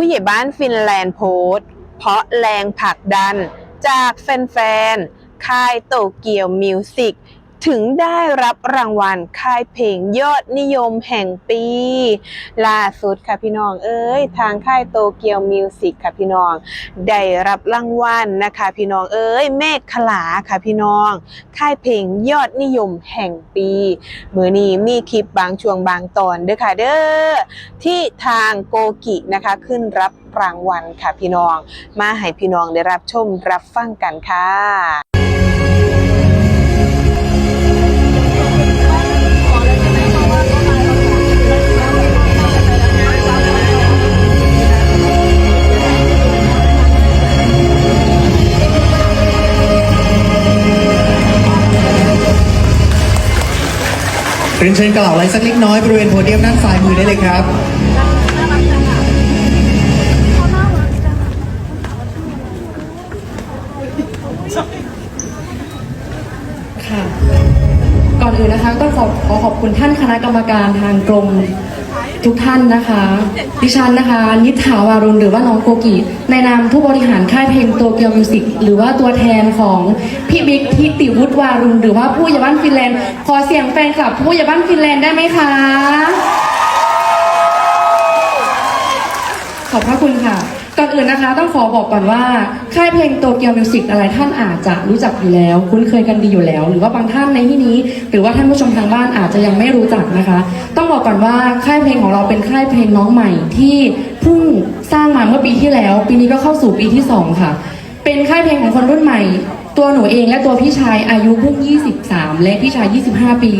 ผู้ใหญ่บ้านฟินแลนด์โพสต์ เพราะแรงผลักดันจากแฟนๆ ค่ายโตเกียวมิวสิก ถึงได้รับรางวัลค่ายเพลงยอดนิยมแห่งปี ล่าสุดค่ะพี่น้องเอ้ยทางค่ายโตเกียวมิวสิกค่ะพี่น้อง ได้รับรางวัลนะคะ พี่น้องเอ้ยเมฆขลาค่ะพี่น้อง ค่ายเพลงยอดนิยมแห่งปี มือนี้มีคลิปบางช่วงบางตอนเด้อค่ะเด้อที่ทางโกกินะคะขึ้นรับรางวัลค่ะพี่น้อง มาให้พี่น้องได้รับชมรับฟังกันค่ะ เรียนเชิญกล่าวไรสักเล็กน้อยบริเวณโพเดียมด้านซ้ายมือได้เลยครับ ค่ะ ก่อนอื่นนะคะต้องขอขอขอบคุณท่านคณะกรรมการทางกรม ทุกท่านนะคะ ดิฉันนะคะ นิถาวารุณหรือว่าน้องโกกิ ในนามผู้บริหารค่ายเพลงโตเกียวมิวสิกหรือว่าตัวแทนของพี่บิ๊กทิติวุฒิวารุณหรือว่าผู้ใหญ่บ้านฟินแลนด์ ขอเสียงแฟนคลับผู้ใหญ่บ้านฟินแลนด์ได้ไหมคะ ขอบพระคุณค่ะ ก่อนอื่นนะคะต้องขอบอกก่อนว่า ค่ายเพลงโตเกียวมิวสิกอะไรท่านอาจจะรู้จักอยู่แล้ว คุ้นเคยกันดีอยู่แล้ว หรือว่าบางท่านในที่นี้ หรือว่าท่านผู้ชมทางบ้านอาจจะยังไม่รู้จักนะคะ ต้องบอกก่อนว่าค่ายเพลงของเราเป็นค่ายเพลงน้องใหม่ที่เพิ่งสร้างมาเมื่อปีที่แล้ว ปีนี้ก็เข้าสู่ปีที่สองค่ะ เป็นค่ายเพลงของคนรุ่นใหม่ตัวหนูเองและตัวพี่ชายอายุเพิ่ง 23 และพี่ชาย 25 ปี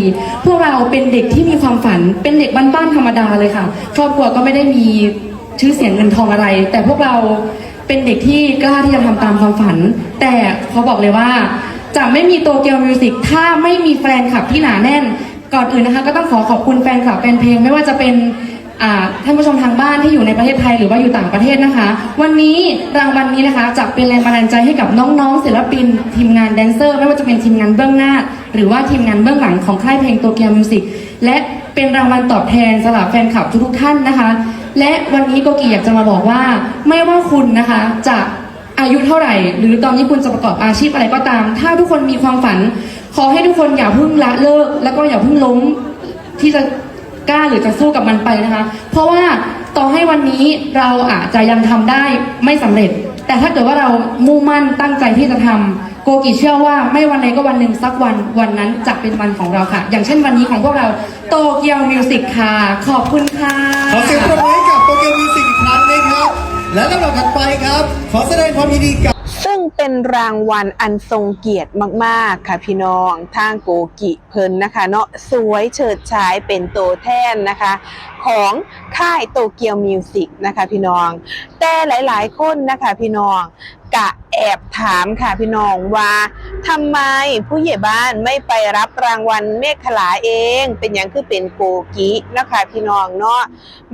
พวกเราเป็นเด็กที่มีความฝัน เป็นเด็กบ้านๆธรรมดาเลยค่ะ ครอบครัวก็ไม่ได้มี ชื่อเสียงเงินทองอะไร แต่พวกเราเป็นเด็กที่กล้าที่จะทำตามความฝัน แต่เขาบอกเลยว่า จะไม่มีโตเกียวมิวสิกถ้าไม่มีแฟนคลับที่หนาแน่น ก่อนอื่นนะคะ ก็ต้องขอขอบคุณแฟนคลับแฟนเพลงไม่ว่าจะเป็น ท่านผู้ชมทางบ้านที่อยู่ในประเทศไทยหรือว่าอยู่ต่างประเทศนะคะ วันนี้รางวัลนี้นะคะจะเป็นแรงบันดาลใจให้กับน้องๆศิลปิน ทีมงานแดนเซอร์ ไม่ว่าจะเป็นทีมงานเบื้องหน้า หรือว่าทีมงานเบื้องหลังของค่ายเพลงโตเกียวมิวสิกและเป็นรางวัลตอบแทนสำหรับแฟนคลับทุกๆท่านนะคะ และวันนี้โกกีอยากจะมาบอกว่า ไม่ว่าคุณนะคะจะอายุเท่าไหร่ หรือตอนนี้คุณจะประกอบอาชีพอะไรก็ตาม ถ้าทุกคนมีความฝัน ขอให้ทุกคนอย่าเพิ่งละเลิก แล้วก็อย่าเพิ่งล้มที่จะ กล้าหรือจะสู้กับมันไปนะคะ เพราะว่าต่อให้วันนี้เราอาจจะยังทำได้ไม่สำเร็จ แต่ถ้าเกิดว่าเรามุ่งมั่นตั้งใจที่จะทำโกกิเชื่อว่าไม่วันใดก็วันหนึ่งสักวันวันนั้นจะเป็นวันของเราค่ะ อย่างเช่นวันนี้ของพวกเราโตเกียวมิวสิกค่ะ ขอบคุณค่ะ ขอเสียงปรบมือให้กับโตเกียวมิวสิกอีกครั้งนะครับ และลำดับถัดไปครับ ขอแสดงความยินดีกับ เป็นรางวัลอันทรงเกียรติมากๆ ค่ะพี่น้องทางโกกิเพิ่นนะคะเนาะสวยเฉิดฉายเป็นโตแทนนะคะ ของค่ายโตเกียวมิวสิกนะคะพี่น้อง แต่หลายๆคนนะคะพี่น้องกะแอบถามค่ะพี่น้องว่าทำไมผู้ใหญ่บ้านไม่ไปรับรางวัลเมฆขลาเอง เป็นอย่างคือเป็นโกกินะคะพี่น้องเนาะ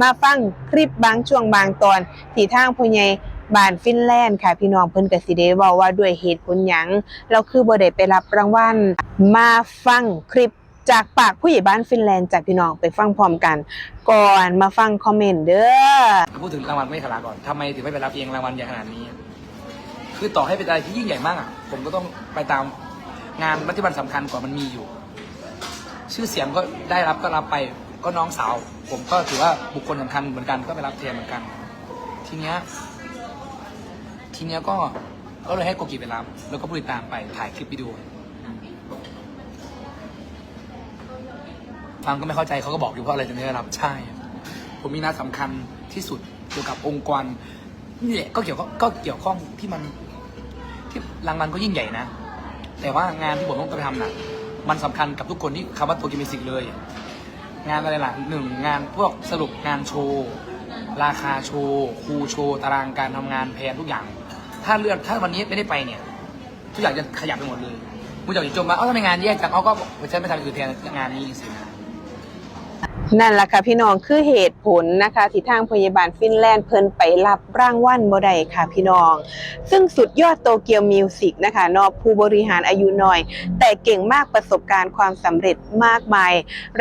มาฟังคลิปบางช่วงบางตอนที่ทางผู้ใหญ่ บ้านฟินแลนด์ค่ะ พี่น้องเพิ่นกสิได้เว้าว่าด้วยเหตุผลหยังเราคือบ่ได้ไปรับรางวัลมาฟังคลิปจากปากผู้ใหญ่บ้านฟินแลนด์จากพี่น้องไปฟังพร้อมกัน ก่อนมาฟังคอมเมนต์เด้อ พูดถึงรางวัลไม่ขลาก่อนทำไมถึงไม่ไปรับเองรางวัลใหญ่ขนาดนี้ คือต่อให้เป็นอะไรที่ยิ่งใหญ่มากอะ ผมก็ต้องไปตามงานปฏิบัติสำคัญกว่ามันมีอยู่ ชื่อเสียงก็ได้รับก็รับไป ก็น้องสาว ผมก็ถือว่าบุคคลสำคัญเหมือนกันก็ไปรับแทนเหมือนกัน ทีเนี้ย ทีเนี้ยก็ก็เลยให้โกกิไปรับ แล้วก็ผู้ติดตามไปถ่ายคลิปวิดีโอฟังก็ไม่เข้าใจเขาก็บอกอยู่เพราะอะไรถึงไม่ได้รับใช่ ผมมีนัดสำคัญที่สุดเกี่ยวกับองค์กรนี่แหละก็เกี่ยวข้องก็เกี่ยวข้องที่มันที่รางวัลก็ยิ่งใหญ่นะ แต่ว่างานที่ผมต้องไปทำน่ะ มันสำคัญกับทุกคนที่คำว่าตัวกิมิสิกเลย งานอะไรล่ะหนึ่งงานพวกสรุปงานโชว์ ราคาโชว์ครูโชว์ ตารางการทำงานแผนทุกอย่าง ถ้าเลือกถ้าวันนี้ไม่ได้ไปเนี่ยทุกอย่างจะขยับไปหมดเลยมุณอยากจะจมว่าเอ้าทำไมงานแยกกันเอาก็ฉันไม่ทำอื่นแทนงานนี้สินะนั่นแหละค่ะพี่น้องคือเหตุผลนะคะที่ทางพยาบาลฟินแลนด์เพิ่นไปรับร่างวัลบ่ได้ค่ะพี่น้อง ซึ่งสุดยอดโตเกียวมิวสิกนะคะนอกผู้บริหารอายุน้อย แต่เก่งมากประสบการณ์ความสำเร็จมากมาย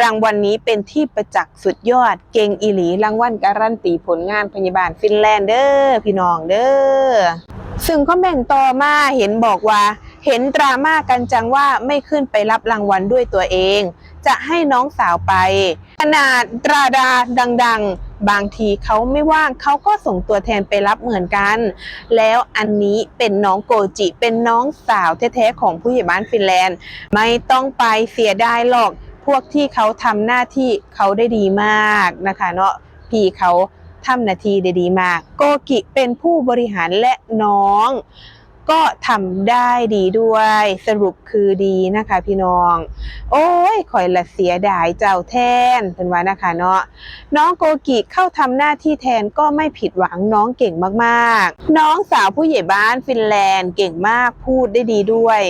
รางวัลนนี้เป็นที่ประจักษ์สุดยอด เก่งอีหลีรางวัลการันตีผลงานพยาบาลฟินแลนด์เด้อพี่น้องเด้อ ซึ่งคอมเมนต์ต่อมาเห็นบอกว่า เห็นดราม่ากันจังว่าไม่ขึ้นไปรับรางวัลด้วยตัวเอง จะให้น้องสาวไป ขนาดดราดาดัง ๆ บางทีเขาไม่ว่างเขาก็ส่งตัวแทนไปรับเหมือนกัน แล้วอันนี้เป็นน้องโกจิ เป็นน้องสาวแท้ๆของผู้ใหญ่บ้านฟินแลนด์ ไม่ต้องไปเสียดายหรอก พวกที่เขาทำหน้าที่เขาได้ดีมากนะคะ เนาะพี่เขา ทำหน้าที่ได้ดีมาก โกกิเป็นผู้บริหารและน้อง ก็ทำได้ดีด้วยสรุปคือดีนะคะพี่น้อง โอ้ยข่อยละเสียดายเจ้าแทนเป็นว่านะคะเนาะน้องโกกิเข้าทำหน้าที่แทนก็ไม่ผิดหวังน้องเก่งมากๆ น้องสาวผู้ใหญ่บ้านฟินแลนด์เก่งมากพูดได้ดีด้วย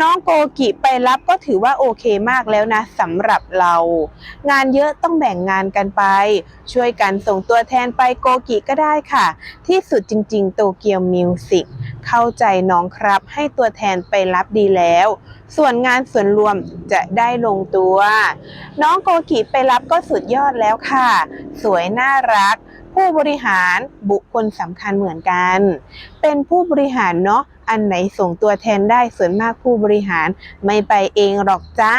น้องโกกิไปรับก็ถือว่าโอเคมากแล้วนะสำหรับเรา งานเยอะต้องแบ่งงานกันไป ช่วยกันส่งตัวแทนไปโกกิก็ได้ค่ะ ที่สุดจริง ๆ โตเกียวมิวสิก เข้าใจน้องครับ ให้ตัวแทนไปรับดีแล้ว ส่วนงานส่วนรวมจะได้ลงตัว น้องโกกิไปรับก็สุดยอดแล้วค่ะ สวยน่ารัก ผู้บริหารบุคคลสำคัญเหมือนกัน เป็นผู้บริหารเนาะอันไหนส่งตัวแทนได้ส่วนมากผู้บริหารไม่ไปเองหรอกจ้า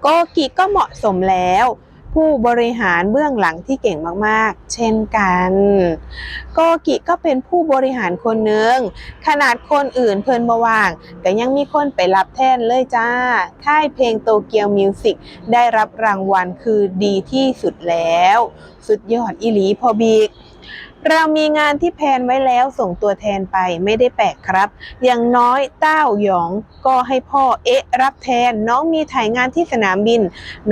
โกกิก็เหมาะสมแล้ว ผู้บริหารเบื้องหลังที่เก่งมากๆ เช่นกัน โกกิก็เป็นผู้บริหารคนหนึ่งขนาดคนอื่นเพิ่นมาว่าง แต่ยังมีคนไปรับแทนเลยจ้า ค่ายเพลงโตเกียวมิวสิกได้รับรางวัลคือดีที่สุดแล้ว สุดยอดอีหลีพอบีก เรามีงานที่แพนไว้แล้วส่งตัวแทนไปไม่ได้แปลกครับ อย่างน้อยเต้าหยองก็ให้พ่อเอ๊ะรับแทน น้องมีถ่ายงานที่สนามบิน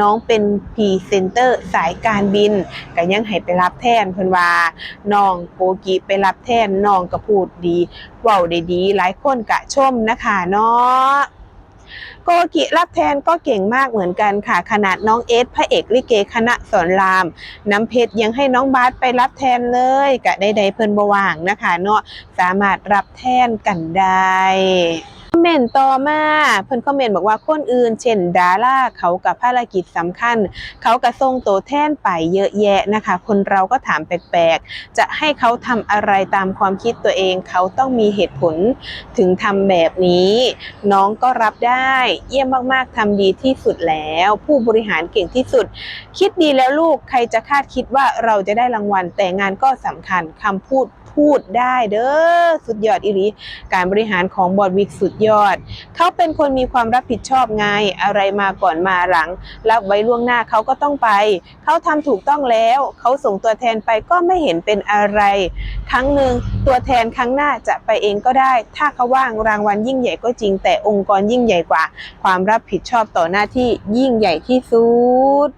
น้องเป็นพรีเซนเตอร์สายการบินก็ยังให้ไปรับแทนเพิ่นว่าน้องโกกิไปรับแทนน้องก็พูดดีเว้าได้ดี หลายคนกะชมนะคะเนาะ โกกิรับแทนก็เก่งมากเหมือนกันค่ะ ขนาดน้องเอสพระเอกลิเกคณะสอนราม น้ำเพชรยังให้น้องบาสไปรับแทนเลยกะใดๆเพิ่นบว่างนะคะ เนาะสามารถรับแทนกันได้ เมนต์ต่อมา เพิ่นคอมเมนต์บอกว่าคนอื่น เช่นดาราเขากับภารกิจสำคัญ เขากระส่งโตแท่นไปเยอะแยะนะคะ คนเราก็ถามแปลกๆ จะให้เขาทำอะไรตามความคิดตัวเอง เขาต้องมีเหตุผลถึงทำแบบนี้ น้องก็รับได้ เยี่ยมมากๆทำดีที่สุดแล้ว ผู้บริหารเก่งที่สุด คิดดีแล้วลูกใครจะคาดคิดว่าเราจะได้รางวัลแต่งานก็สำคัญคำพูด พูดได้เด้อสุดยอดอีหลีการบริหารของบอดวิกสุดยอด เขาเป็นคนมีความรับผิดชอบไงอะไรมาก่อนมาหลัง รับไว้ล่วงหน้าเขาก็ต้องไป เขาทำถูกต้องแล้ว เขาส่งตัวแทนไปก็ไม่เห็นเป็นอะไร ครั้งหนึ่งตัวแทนครั้งหน้าจะไปเองก็ได้ ถ้าเขาว่างรางวัลยิ่งใหญ่ก็จริง แต่องค์กรยิ่งใหญ่กว่า ความรับผิดชอบต่อหน้าที่ยิ่งใหญ่ที่สุด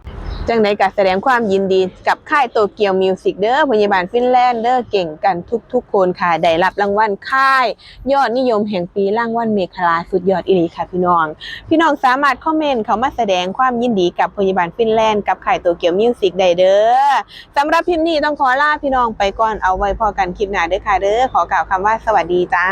จังใดก็แสดงความยินดีกับค่ายโตเกียวมิวสิกเด้อพยาบาลฟินแลนด์เด้อเก่งกันทุกๆคนค่ะ ได้รับรางวัลค่าย ยอดนิยมแห่งปีรางวัลเมคลาสุดยอดอีหลีค่ะพี่น้อง พี่น้องสามารถคอมเมนต์เขามาแสดงความยินดีกับพยาบาลฟินแลนด์กับค่ายโตเกียวมิวสิกได้เด้อสำหรับพิมพ์นี้ต้องขอลาพี่น้องไปก่อนเอาไว้พอกันคลิปหน้าเด้อค่ะเด้อขอกล่าวคำว่าสวัสดีจ้า